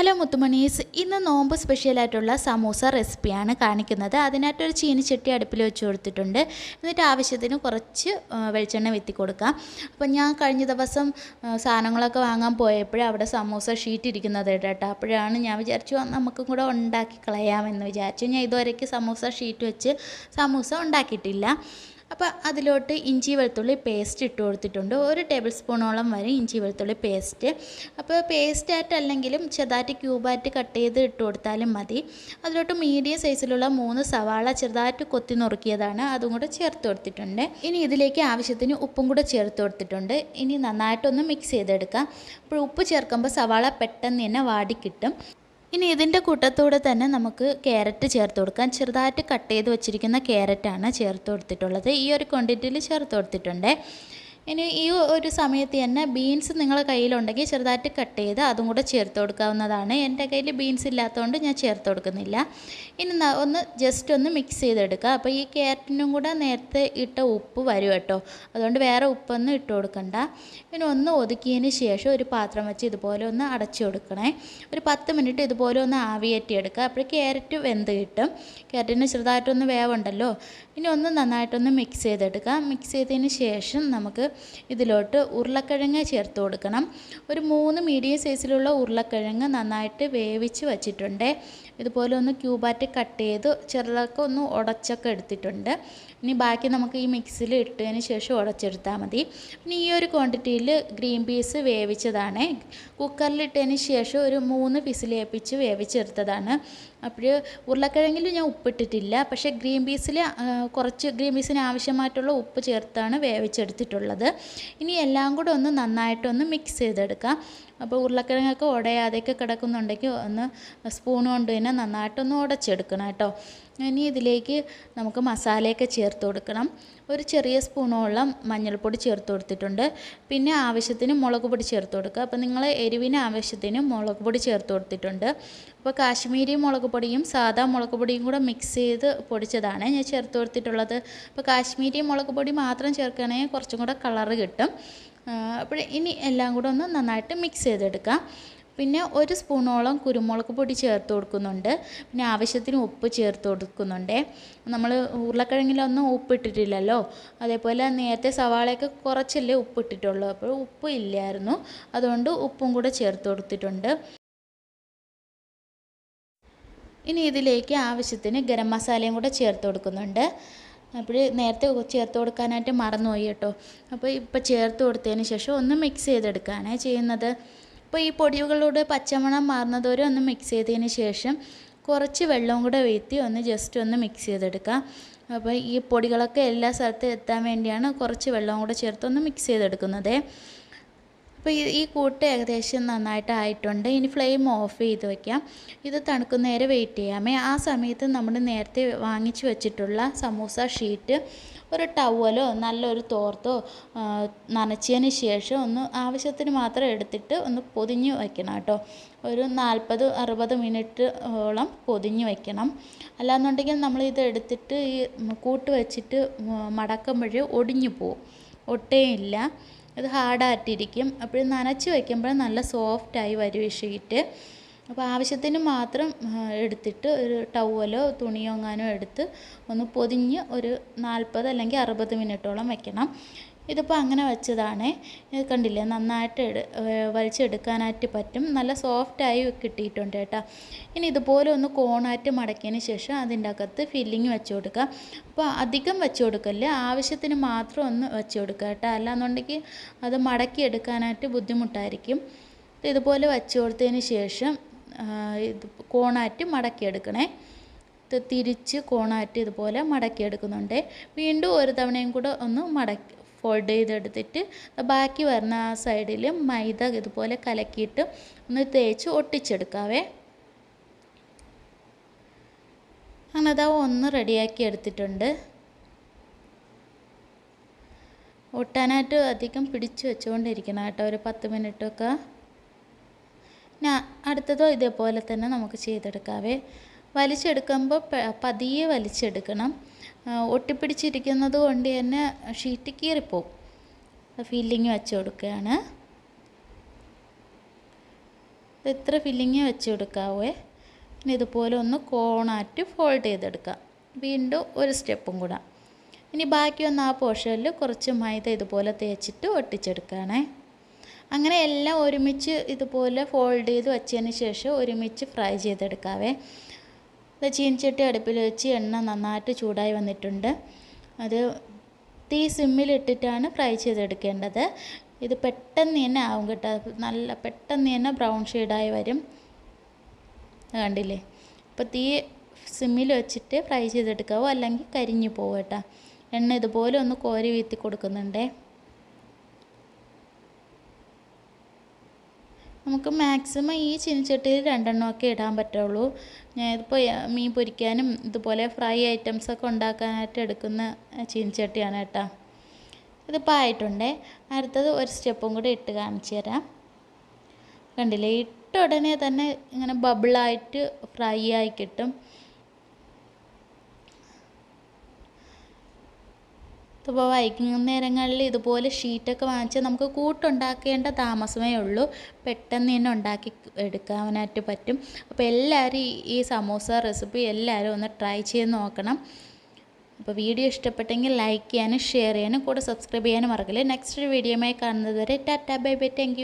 Hello മുത്തുമണീസ് ഇന്ന് നോമ്പ് സ്പെഷ്യലായിട്ടുള്ള സമൂസ റെസിപ്പിയാണ് കാണിക്കുന്നത്. അതിനായിട്ടൊരു ചീനിച്ചട്ടി അടുപ്പിൽ വെച്ച് കൊടുത്തിട്ടുണ്ട്. എന്നിട്ട് ആവശ്യത്തിന് കുറച്ച് വെളിച്ചെണ്ണ വെത്തി കൊടുക്കാം. അപ്പം ഞാൻ കഴിഞ്ഞ ദിവസം സാധനങ്ങളൊക്കെ വാങ്ങാൻ പോയപ്പോഴേ അവിടെ സമൂസ ഷീറ്റ് ഇരിക്കുന്നത് കേട്ടോ. അപ്പോഴാണ് ഞാൻ വിചാരിച്ചു നമുക്കും കൂടെ ഉണ്ടാക്കി കളയാമെന്ന് വിചാരിച്ചു. ഞാൻ ഇതുവരേക്ക് സമൂസ ഷീറ്റ് വെച്ച് സമൂസ ഉണ്ടാക്കിയിട്ടില്ല. അപ്പോൾ അതിലോട്ട് ഇഞ്ചി വെളുത്തുള്ളി പേസ്റ്റ് ഇട്ട് കൊടുത്തിട്ടുണ്ട്. ഒരു ടേബിൾ സ്പൂണോളം വരെ ഇഞ്ചി വെളുത്തുള്ളി പേസ്റ്റ് അപ്പോൾ പേസ്റ്റ് ആയിട്ടല്ലെങ്കിലും ചെറുതായിട്ട് ക്യൂബായിട്ട് കട്ട് ചെയ്ത് ഇട്ട് കൊടുത്താലും മതി. അതിലോട്ട് മീഡിയം സൈസിലുള്ള മൂന്ന് സവാള ചെറുതായിട്ട് കൊത്തി നുറുക്കിയതാണ്. അതും കൂടെ ചേർത്ത് കൊടുത്തിട്ടുണ്ട്. ഇനി ഇതിലേക്ക് ആവശ്യത്തിന് ഉപ്പും കൂടെ ചേർത്ത് കൊടുത്തിട്ടുണ്ട്. ഇനി നന്നായിട്ടൊന്ന് മിക്സ് ചെയ്തെടുക്കാം. അപ്പോൾ ഉപ്പ് ചേർക്കുമ്പോൾ സവാള പെട്ടെന്ന് തന്നെ വാടി കിട്ടും. ഇനി ഇതിന്റെ കൂട്ടത്തോടെ തന്നെ നമുക്ക് ക്യാരറ്റ് ചേർത്ത് കൊടുക്കാം. ചെറുതായിട്ട് കട്ട് ചെയ്ത് വെച്ചിരിക്കുന്ന ക്യാരറ്റാണ് ചേർത്ത് കൊടുത്തിട്ടുള്ളത്. ഈ ഒരു ക്വാണ്ടിറ്റിയിൽ ചേർത്ത് കൊടുത്തിട്ടുണ്ട്. ഇനി ഈ ഒരു സമയത്ത് തന്നെ ബീൻസ് നിങ്ങളുടെ കയ്യിലുണ്ടെങ്കിൽ ചെറുതായിട്ട് കട്ട് ചെയ്ത് അതും കൂടെ ചേർത്ത് കൊടുക്കാവുന്നതാണ്. എന്റെ കയ്യിൽ ബീൻസ് ഇല്ലാത്തതുകൊണ്ട് ഞാൻ ചേർത്ത് കൊടുക്കുന്നില്ല. ഇനി ഒന്ന് ജസ്റ്റ് ഒന്ന് മിക്സ് ചെയ്തെടുക്കുക. അപ്പോൾ ഈ ക്യാരറ്റിനും കൂടെ നേരത്തെ ഇട്ട ഉപ്പ് വരും കേട്ടോ. അതുകൊണ്ട് വേറെ ഉപ്പൊന്നും ഇട്ട് കൊടുക്കണ്ട. പിന്നെ ഒന്ന് ഒതുക്കിയതിന് ശേഷം ഒരു പാത്രം വെച്ച് ഇതുപോലെ ഒന്ന് അടച്ചു കൊടുക്കണേ. ഒരു പത്ത് മിനിറ്റ് ഇതുപോലെ ഒന്ന് ആവിയേറ്റി എടുക്കുക അപ്പോൾ ക്യാരറ്റ് വെന്ത് കിട്ടും. ക്യാരറ്റിന് ചെറുതായിട്ടൊന്ന് വേവുണ്ടല്ലോ. ഇനി ഒന്ന് നന്നായിട്ടൊന്ന് മിക്സ് ചെയ്തെടുക്കുക. മിക്സ് ചെയ്തതിന് ശേഷം നമുക്ക് ഇതിലോട്ട് ഉരുളക്കിഴങ്ങ് ചേർത്ത് കൊടുക്കണം. ഒരു മൂന്ന് മീഡിയം സൈസിലുള്ള ഉരുളക്കിഴങ്ങ് നന്നായിട്ട് വേവിച്ച് വച്ചിട്ടുണ്ട്. ഇതുപോലെ ഒന്ന് ക്യൂബായിട്ട് കട്ട് ചെയ്ത് ചെറുതൊക്കെ ഒന്ന് ഉടച്ചൊക്കെ എടുത്തിട്ടുണ്ട്. ഇനി ബാക്കി നമുക്ക് ഈ മിക്സിൽ ഇട്ടതിന് ശേഷം ഉടച്ചെടുത്താൽ മതി. പിന്നെ ഈ ഒരു ക്വാണ്ടിറ്റിയിൽ ഗ്രീൻ പീസ് വേവിച്ചതാണ്. കുക്കറിലിട്ടതിന് ശേഷം ഒരു മൂന്ന് വിസിലേപ്പിച്ച് വേവിച്ചെടുത്തതാണ്. അപ്പോൾ ഉരുളക്കിഴങ്ങിൽ ഞാൻ ഉപ്പിട്ടിട്ടില്ല. പക്ഷേ ഗ്രീൻ പീസിൽ കുറച്ച് ഗ്രീൻ പീസിന് ആവശ്യമായിട്ടുള്ള ഉപ്പ് ചേർത്താണ് വേവിച്ചെടുത്തിട്ടുള്ളത്. ഇനി എല്ലാം കൂടെ ഒന്ന് നന്നായിട്ടൊന്ന് മിക്സ് ചെയ്തെടുക്കാം. അപ്പോൾ ഉരുളക്കിഴങ്ങൊക്കെ ഉടയാതെയൊക്കെ കിടക്കുന്നുണ്ടെങ്കിൽ ഒന്ന് സ്പൂൺ കൊണ്ട് തന്നെ നന്നായിട്ടൊന്ന് ഉടച്ചെടുക്കണം കേട്ടോ. ഇനി ഇതിലേക്ക് നമുക്ക് മസാലയൊക്കെ ചേർത്ത് കൊടുക്കണം. ഒരു ചെറിയ സ്പൂണോളം മഞ്ഞൾപ്പൊടി ചേർത്ത് കൊടുത്തിട്ടുണ്ട്. പിന്നെ ആവശ്യത്തിന് മുളക് പൊടി ചേർത്ത് കൊടുക്കുക. അപ്പോൾ നിങ്ങൾ എരിവിന് ആവശ്യത്തിന് മുളക് പൊടി ചേർത്ത് കൊടുത്തിട്ടുണ്ട്. അപ്പോൾ കാശ്മീരി മുളക് പൊടിയും സാധാ മുളക് പൊടിയും കൂടെ മിക്സ് ചെയ്ത് പൊടിച്ചതാണ് ഞാൻ ചേർത്ത് കൊടുത്തിട്ടുള്ളത്. അപ്പോൾ കാശ്മീരി മുളക് പൊടി മാത്രം ചേർക്കുകയാണെങ്കിൽ കുറച്ചും കൂടെ കളറ് കിട്ടും. അപ്പോൾ ഇനി എല്ലാം കൂടെ ഒന്ന് നന്നായിട്ട് മിക്സ് ചെയ്തെടുക്കാം. പിന്നെ ഒരു സ്പൂണോളം കുരുമുളക് പൊടി ചേർത്ത് കൊടുക്കുന്നുണ്ട്. പിന്നെ ആവശ്യത്തിന് ഉപ്പ് ചേർത്ത് കൊടുക്കുന്നുണ്ട്. നമ്മൾ ഉരുളക്കിഴങ്ങിലൊന്നും ഉപ്പിട്ടിട്ടില്ലല്ലോ. അതേപോലെ നേരത്തെ സവാളയൊക്കെ കുറച്ചല്ലേ ഉപ്പിട്ടിട്ടുള്ളൂ. അപ്പോൾ ഉപ്പ് ഇല്ലായിരുന്നു. അതുകൊണ്ട് ഉപ്പും കൂടെ ചേർത്ത് കൊടുത്തിട്ടുണ്ട്. ഇനി ഇതിലേക്ക് ആവശ്യത്തിന് ഗരം മസാലയും കൂടെ ചേർത്ത് കൊടുക്കുന്നുണ്ട്. അപ്പോൾ നേരത്തെ ചേർത്ത് കൊടുക്കാനായിട്ട് മറന്നുപോയി കേട്ടോ. അപ്പോൾ ഇപ്പോൾ ചേർത്ത് കൊടുത്തതിന് ശേഷം ഒന്ന് മിക്സ് ചെയ്തെടുക്കുകയാണ് ചെയ്യുന്നത്. അപ്പോൾ ഈ പൊടികളോട് പച്ചമണം മാറുന്നതുവരെ ഒന്ന് മിക്സ് ചെയ്തതിന് ശേഷം കുറച്ച് വെള്ളവും കൂടെ വീഴ്ത്തി ഒന്ന് ജസ്റ്റ് ഒന്ന് മിക്സ് ചെയ്തെടുക്കാം. അപ്പോൾ ഈ പൊടികളൊക്കെ എല്ലാ സ്ഥലത്തും എത്താൻ വേണ്ടിയാണ് കുറച്ച് വെള്ളവും കൂടെ ചേർത്ത് ഒന്ന് മിക്സ് ചെയ്തെടുക്കുന്നത്. അപ്പോൾ ഈ കൂട്ട് ഏകദേശം നന്നായിട്ട് ആയിട്ടുണ്ട് ഇനി ഫ്ലെയിം ഓഫ് ചെയ്ത് വയ്ക്കാം ഇത് തണുക്കുന്നേരെ വെയിറ്റ് ചെയ്യാമേ. ആ സമയത്ത് നമ്മൾ നേരത്തെ വാങ്ങിച്ചു വെച്ചിട്ടുള്ള സമൂസ ഷീറ്റ് ഒരു ടവലോ നല്ലൊരു തോർത്തോ നനച്ചതിന് ശേഷം ഒന്ന് ആവശ്യത്തിന് മാത്രം എടുത്തിട്ട് ഒന്ന് പൊതിഞ്ഞ് വയ്ക്കണം കേട്ടോ. ഒരു നാൽപ്പത് അറുപത് മിനിറ്റ് ഓളം പൊതിഞ്ഞ് വയ്ക്കണം അല്ലാന്നുണ്ടെങ്കിൽ നമ്മൾ ഇത് എടുത്തിട്ട് ഈ കൂട്ട് വെച്ചിട്ട് മടക്കുമ്പോഴേ ഒടിഞ്ഞു പോവും. ഒട്ടേയില്ല. ഇത് ഹാർഡായിട്ടിരിക്കും. അപ്പോൾ നനച്ച് വയ്ക്കുമ്പോൾ നല്ല സോഫ്റ്റായി വരും ഈ ഷീറ്റ്. അപ്പോൾ ആവശ്യത്തിന് മാത്രം എടുത്തിട്ട് ഒരു ടവലോ തുണിയോ എങ്ങാനോ എടുത്ത് ഒന്ന് പൊതിഞ്ഞ് ഒരു നാൽപ്പത് അല്ലെങ്കിൽ അറുപത് മിനിറ്റോളം വെക്കണം. ഇതിപ്പോൾ അങ്ങനെ വെച്ചതാണ്. കണ്ടില്ലേ? നന്നായിട്ട് വലിച്ചെടുക്കാനായിട്ട് പറ്റും. നല്ല സോഫ്റ്റായി കിട്ടിയിട്ടുണ്ട് കേട്ടോ. ഇനി ഇതുപോലെ ഒന്ന് കോണായിട്ട് മടക്കിയതിന് ശേഷം അതിന്റെ അകത്ത് ഫില്ലിങ് വെച്ച് കൊടുക്കുക അപ്പോൾ അധികം വെച്ച് കൊടുക്കല്ലേ? ആവശ്യത്തിന് മാത്രം ഒന്ന് വെച്ച് കൊടുക്കുക കേട്ടോ. അല്ലാന്നുണ്ടെങ്കിൽ അത് മടക്കിയെടുക്കാനായിട്ട് ബുദ്ധിമുട്ടായിരിക്കും. ഇത് ഇതുപോലെ വെച്ച് കൊടുത്തതിന് ശേഷം ഇത് കോണായിട്ട് മടക്കിയെടുക്കണേ തിരിച്ച് കോണാറ്റ് ഇതുപോലെ മടക്കിയെടുക്കുന്നുണ്ട് വീണ്ടും ഒരു തവണയും കൂടെ ഒന്ന് മടക്കി ഫോൾഡ് ചെയ്തെടുത്തിട്ട് ബാക്കി വരുന്ന ആ സൈഡിൽ മൈദ ഇതുപോലെ കലക്കിയിട്ട് ഒന്ന് തേച്ച് ഒട്ടിച്ചെടുക്കാവേ. അങ്ങനെ അതാ ഒന്ന് റെഡിയാക്കി എടുത്തിട്ടുണ്ട്. ഒട്ടാനായിട്ട് അധികം പിടിച്ച് വെച്ചുകൊണ്ടിരിക്കണം കേട്ടോ ഒരു പത്ത് മിനിറ്റൊക്കെ. ഞാൻ അടുത്തതോ ഇതേപോലെ തന്നെ നമുക്ക് ചെയ്തെടുക്കാവേ. വലിച്ചെടുക്കുമ്പോൾ പതിയെ വലിച്ചെടുക്കണം. ഒട്ടിപ്പിടിച്ചിരിക്കുന്നത് കൊണ്ട് തന്നെ ഷീറ്റ് കീറിപ്പോവും. ഫില്ലിങ് വെച്ച് കൊടുക്കുകയാണ്. ഇത്ര ഫില്ലിങ് വെച്ച് കൊടുക്കാവേ. ഇനി ഇതുപോലെ ഒന്ന് കോണാറ്റ് ഫോൾഡ് ചെയ്തെടുക്കാം. വീണ്ടും ഒരു സ്റ്റെപ്പും കൂടെ. ഇനി ബാക്കി വന്ന ആ പോർഷനിൽ കുറച്ച് മൈദ ഇതുപോലെ തേച്ചിട്ട് ഒട്ടിച്ചെടുക്കുകയാണേ. അങ്ങനെ എല്ലാം ഒരുമിച്ച് ഇതുപോലെ ഫോൾഡ് ചെയ്ത് വെച്ചതിന് ശേഷം ഒരുമിച്ച് ഫ്രൈ ചെയ്തെടുക്കാവേ. ഇത് ചീനിച്ചട്ടി അടുപ്പിൽ വെച്ച് എണ്ണ നന്നായിട്ട് ചൂടായി വന്നിട്ടുണ്ട്. അത് തീ സിമ്മിലിട്ടിട്ടാണ് ഫ്രൈ ചെയ്തെടുക്കേണ്ടത്. ഇത് പെട്ടെന്ന് തന്നെ ആവും കേട്ടോ. നല്ല പെട്ടെന്ന് തന്നെ ബ്രൗൺ ഷെയ്ഡായി വരും. കണ്ടില്ലേ? അപ്പോൾ തീ സിമ്മിൽ വെച്ചിട്ട് ഫ്രൈ ചെയ്തെടുക്കാവോ? അല്ലെങ്കിൽ കരിഞ്ഞു പോവും കേട്ടോ. എണ്ണ ഇതുപോലെ ഒന്ന് കോരി വീത്തി കൊടുക്കുന്നുണ്ടേ. നമുക്ക് മാക്സിമം ഈ ചീനിച്ചട്ടിയിൽ രണ്ടെണ്ണമൊക്കെ ഇടാൻ പറ്റുള്ളൂ. ഞാനിതിപ്പോൾ മീൻ പൊരിക്കാനും ഇതുപോലെ ഫ്രൈ ഐറ്റംസൊക്കെ ഉണ്ടാക്കാനായിട്ട് എടുക്കുന്ന ചീനിച്ചട്ടിയാണ് കേട്ടോ. ഇതിപ്പോൾ ആയിട്ടുണ്ടേ. അടുത്തത് ഒരു സ്റ്റെപ്പും കൂടി ഇട്ട് കാണിച്ചു തരാം. കണ്ടില്ലേ? ഇട്ട ഉടനെ തന്നെ ഇങ്ങനെ ബബിളായിട്ട് ഫ്രൈ ആയി കിട്ടും. ഇപ്പോൾ വൈകുന്നേരങ്ങളിൽ ഇതുപോലെ ഷീറ്റൊക്കെ വാങ്ങിച്ച് നമുക്ക് കൂട്ടുണ്ടാക്കേണ്ട താമസമേ ഉള്ളൂ. പെട്ടെന്ന് തന്നെ ഉണ്ടാക്കി എടുക്കാനായിട്ട് പറ്റും. അപ്പോൾ എല്ലാവരും ഈ- സമോസ റെസിപ്പി എല്ലാവരും ഒന്ന് ട്രൈ ചെയ്ത് നോക്കണം. അപ്പോൾ വീഡിയോ ഇഷ്ടപ്പെട്ടെങ്കിൽ ലൈക്ക് ചെയ്യാനും ഷെയർ ചെയ്യാനും കൂടെ സബ്സ്ക്രൈബ് ചെയ്യാനും മറക്കില്ല. നെക്സ്റ്റ് വീഡിയോയുമായി കാണുന്നത് വരെ ടാറ്റാ ബൈ ബൈ. താങ്ക്